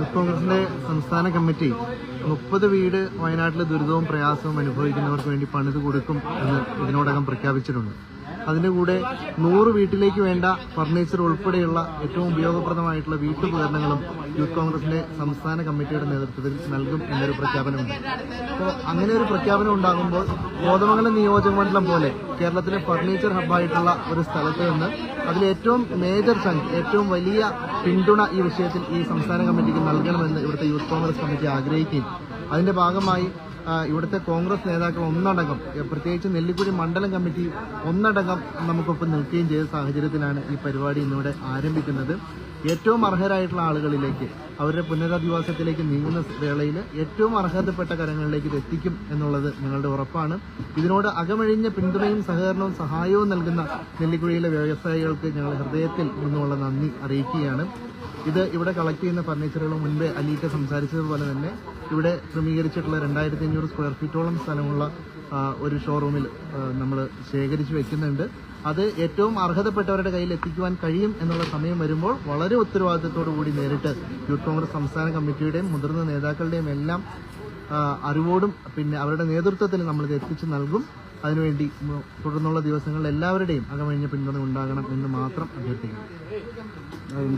Youth കോൺഗ്രസിന്റെ സംസ്ഥാന committee മുപ്പത് വീട് വയനാട്ടിലെ ദുരിതവും പ്രയാസവും അനുഭവിക്കുന്നവർക്ക് വേണ്ടി പണിത് കൊടുക്കും എന്ന് ഇതിനോടകം പ്രഖ്യാപിച്ചിട്ടുണ്ട്. അതിന്റെ കൂടെ നൂറ് വീട്ടിലേക്ക് വേണ്ട ഫർണിച്ചർ ഉൾപ്പെടെയുള്ള ഏറ്റവും ഉപയോഗപ്രദമായിട്ടുള്ള വീട്ടുപകരണങ്ങളും യൂത്ത് കോൺഗ്രസിന്റെ സംസ്ഥാന കമ്മിറ്റിയുടെ നേതൃത്വത്തിൽ നൽകും എന്നൊരു പ്രഖ്യാപനമുണ്ട്. അപ്പോൾ അങ്ങനെ ഒരു പ്രഖ്യാപനം ഉണ്ടാകുമ്പോൾ കോതമംഗലം നിയോജക മണ്ഡലം പോലെ കേരളത്തിലെ ഫർണിച്ചർ ഹബ്ബായിട്ടുള്ള ഒരു സ്ഥലത്ത് നിന്ന് അതിലേറ്റവും മേജർ ചങ്ക് ഏറ്റവും വലിയ പിന്തുണ ഈ വിഷയത്തിൽ ഈ സംസ്ഥാന കമ്മിറ്റിക്ക് നൽകണമെന്ന് ഇവിടുത്തെ യൂത്ത് കോൺഗ്രസ് കമ്മിറ്റി ആഗ്രഹിക്കുകയും അതിന്റെ ഭാഗമായി ഇവിടുത്തെ കോൺഗ്രസ് നേതാക്കൾ ഒന്നടങ്കം പ്രത്യേകിച്ച് നെല്ലിക്കുഴി മണ്ഡലം കമ്മിറ്റി ഒന്നടങ്കം നമുക്കൊപ്പം നിൽക്കുകയും ചെയ്ത സാഹചര്യത്തിലാണ് ഈ പരിപാടി ഇന്നിവിടെ ആരംഭിക്കുന്നത്. ഏറ്റവും അർഹരായിട്ടുള്ള ആളുകളിലേക്ക് അവരുടെ പുനരധിവാസത്തിലേക്ക് നീങ്ങുന്ന വേളയിൽ ഏറ്റവും അർഹതപ്പെട്ട കരങ്ങളിലേക്ക് ഇത് എത്തിക്കും എന്നുള്ളത് ഞങ്ങളുടെ ഉറപ്പാണ്. ഇതിനോട് അകമഴിഞ്ഞ പിന്തുണയും സഹകരണവും സഹായവും നൽകുന്ന നെല്ലിക്കുഴിയിലെ വ്യവസായികൾക്ക് ഞങ്ങൾ ഹൃദയത്തിൽ നിന്നുള്ള നന്ദി അറിയിക്കുകയാണ്. ഇത് ഇവിടെ കളക്ട് ചെയ്യുന്ന ഫർണിച്ചറുകൾ മുൻപേ അലീക്ക സംസാരിച്ചതുപോലെ തന്നെ ഇവിടെ ക്രമീകരിച്ചിട്ടുള്ള രണ്ടായിരത്തി അഞ്ഞൂറ് സ്ക്വയർ ഫീറ്റോളം സ്ഥലമുള്ള ഒരു ഷോറൂമിൽ നമ്മൾ ശേഖരിച്ചു വെക്കുന്നുണ്ട്. അത് ഏറ്റവും അർഹതപ്പെട്ടവരുടെ കയ്യിൽ എത്തിക്കുവാൻ കഴിയും എന്നുള്ള സമയം വരുമ്പോൾ വളരെ ഉത്തരവാദിത്തത്തോടു കൂടി നേരിട്ട് യൂത്ത് കോൺഗ്രസ് സംസ്ഥാന കമ്മിറ്റിയുടെയും മുതിർന്ന നേതാക്കളുടെയും എല്ലാം അറിവോടും പിന്നെ അവരുടെ നേതൃത്വത്തിൽ നമ്മളിത് എത്തിച്ചു നൽകും. അതിനുവേണ്ടി തുടർന്നുള്ള ദിവസങ്ങളിൽ എല്ലാവരുടെയും അകമഴിഞ്ഞ പിന്തുണ ഉണ്ടാകണം എന്ന് മാത്രം അഭ്യർത്ഥിക്കുന്നു.